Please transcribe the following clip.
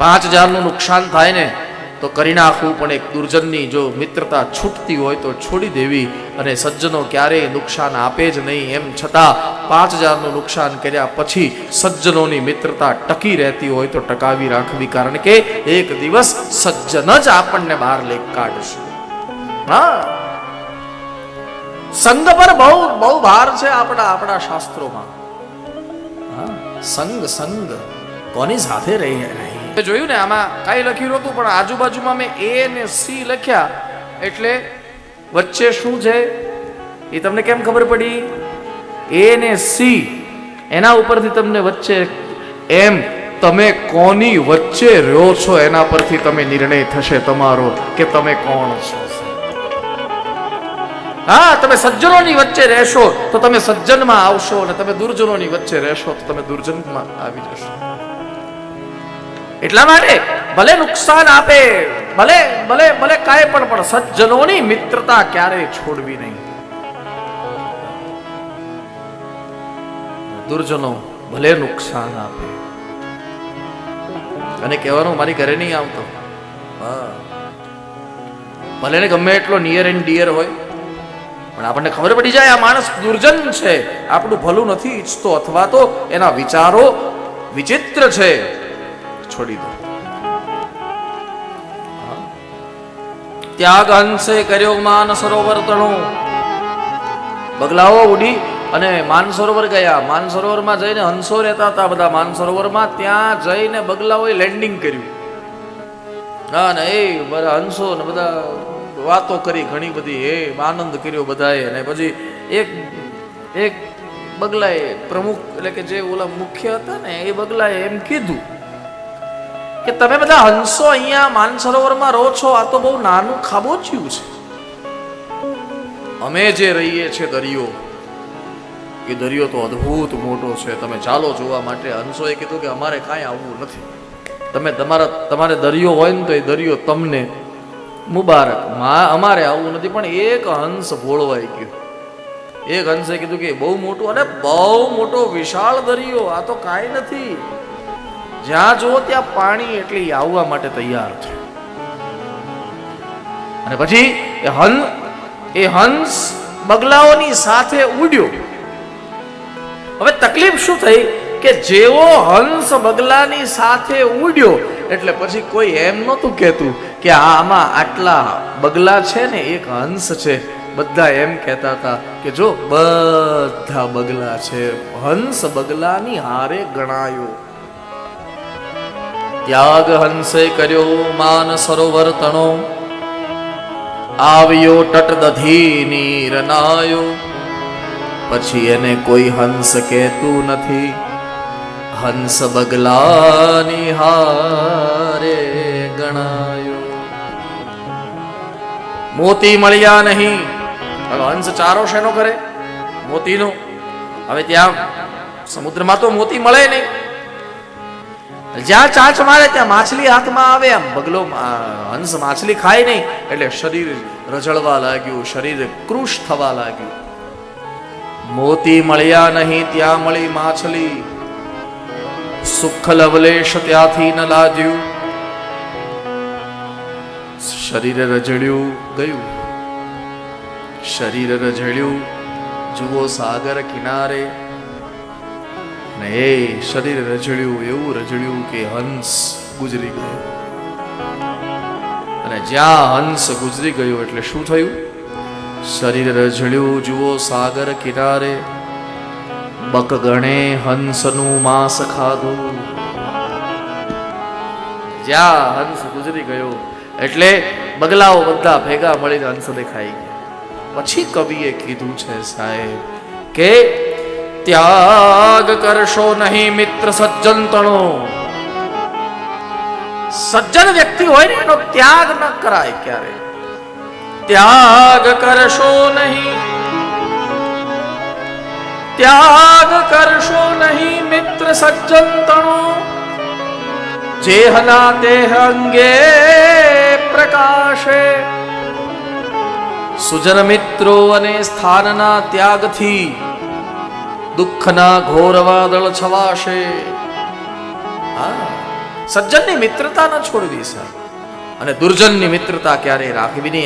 પાંચ હજારનું નુકસાન થાય ને, તો કરી નાખવું, પણ એક દુર્જનની જો મિત્રતા છૂટતી હોય તો છોડી દેવી અને સજ્જનો ક્યારેય નુકસાન આપે જ નહીં. એમ છતાં પાંચ હજારનું નુકસાન કર્યા પછી સજ્જનોની મિત્રતા ટકી રહેતી હોય તો ટકાવી રાખવી, કારણ કે એક દિવસ સજ્જન જ આપણને બહાર લેખ કાઢશે. હા. સંઘ પર બહુ બહુ ભાર છે આપણા આપણા શાસ્ત્રોમાં. સંગ સંગ કોની સાથે રહી મેં જોયું ને, આમાં કાંઈ લખ્યું નહોતું, પણ આજુબાજુમાં મેં એ ને સી લખ્યા. એટલે વચ્ચે શું છે? એ તમને કેમ ખબર પડી? એ ને સી એના ઉપરથી તમને વચ્ચે એમ તમે કોની વચ્ચે રહ્યો છો, એના પરથી તમે નિર્ણય થશે તમારો કે તમે કોણ છો હા, તમે સજ્જનોની વચ્ચે રહેશો, તો તમે સજ્જનમાં આવશો અને તમે દુર્જનોની વચ્ચે રહેશો, તો તમે દુર્જનમાં આવી જશો. એટલા માટે ભલે નુકસાન આપે, ભલે ભલે ભલે કાંઈ પણ પણ સજ્જનોની મિત્રતા ક્યારેય છોડવી નહીં. દુર્જનો ભલે નુકસાન આપે. અને કહેવાનું મારી ઘરે નહીં આવતો. ભલે ને ગમે એટલો નિયર એન્ડ ડિયર હોય, પણ આપણને ખબર પડી જાય આ માણસ દુર્જન છે. આપણું ભલું નથી ઈચ્છતો અથવા તો એના વિચારો વિચિત્ર છે. છોડી દો. ત્યાગ અંશે કર્યો માન સરોવર તણો બગલાઓ ઉડી અને માન સરોવર ગયા. માન સરોવરમાં જઈને હંસો રહેતા હતા બધા. માન સરોવરમાં ત્યાં જઈને બગલાઓએ લેન્ડિંગ કર્યું. ના ના એ બધા હંસો ને બધા વાતો કરી ઘણી બધી. એ આનંદ કર્યો બધાએ. અને પછી એક એક બગલાએ પ્રમુખ એટલે કે જે ઓલા મુખ્ય હતા ને, એ બગલાએ એમ કીધું કે તમે બધા હંસો અહીંયા માનસરોવરમાં રહો છો, આ તો બહુ નાનું ખાબોચ્યું છે. અમે જે રહીએ છીએ દરિયો, એ દરિયો તો અદ્ભુત મોટો છે. તમે ચાલો જોવા માટે હંસોએ કીધું કે અમારે કાંઈ આવવું નથી. તમે તમારા, તમારે દરિયો હોય ને તો એ દરિયો તમને મુબારક. મા, અમારે આવવું નથી, પણ એક હંસ ભોળવાઈ ગયો. એક હંસે કીધું કે બહુ મોટું અને બહુ મોટો વિશાળ દરિયો, આ તો કાંઈ નથી. જ્યાં જુઓ ત્યાં પાણી એટલે આવવા માટે તૈયાર છે. અને પછી એ હન, એ હંસ બગલાઓની સાથે ઉડ્યો. હવે તકલીફ શું થઈ? કે જેવો હંસ બગલાની સાથે ઉડ્યો, એટલે પછી કોઈ એમ નહોતું કહેતું કે આમાં આટલા બગલા છે ને, એક હંસ છે. બધા એમ કહેતા હતા કે જો બધા બગલા છે. હંસ બગલાની હારે ગણાયો. ત્યાગ હંસે કર્યો માન સરોવર તણો આવ્યો તટ દધી નીર નાયો પછી એને કોઈ હંસ કહેતું નથી. હંસ બગલાની હારે ગણાયો. મોતી મળ્યા નહીં. હવે હંસ ચારો શેનો કરે? મોતીનો. હવે ત્યાં સમુદ્રમાં તો મોતી મળે નહીં. જ્યાં ચાંચ મારે ત્યાં માછલી હાથમાં આવે, આમ બગલો હંસ માછલી ખાય નહીં, એટલે શરીર રજળવા લાગ્યું, શરીર કૃશ થવા લાગ્યું. મોતી મળ્યા નહીં, ત્યાં મળી માછલી. સુખ લવલેશ ત્યાંથી ન લાજ્યું શરીર રજળ્યું, ગયું. શરીર રજળ્યું, જુઓ સાગર કિનારે. ને એ શરીર રજળ્યું એવું રજળ્યું કે હંસ ગુજરી ગયો. અને જ્યાં હંસ ગુજરી ગયો એટલે શું થયું? શરીર રજળ્યું જુઓ સાગર કિનારે બક ગણે હંસનું માંસ ખાધું. જ્યાં હંસ ગુજરી ગયો એટલે બગલાઓ બધા ભેગા મળીને હંસ દેખાઈ ગયા. પછી કવિએ કીધું છે સાહેબ કે ત્યાગ કરશો નહીં મિત્ર સજ્જન તણો સજ્જન વ્યક્તિ હોય ને એનો ત્યાગ ન કરાય ક્યારે. ત્યાગ કરશો નહીં. ત્યાગ કરશો નહીં મિત્ર સજ્જન તણો જેહના દેહ અંગે પ્રકાશે. સુજન મિત્રો અને સ્થાનના ત્યાગથી દુઃખના ઘોર વાદળ છવાશે. હા, સજ્જનની મિત્રતા ન છોડવી, સર. અને દુર્જનની મિત્રતા ક્યારેય રાખવી નહીં.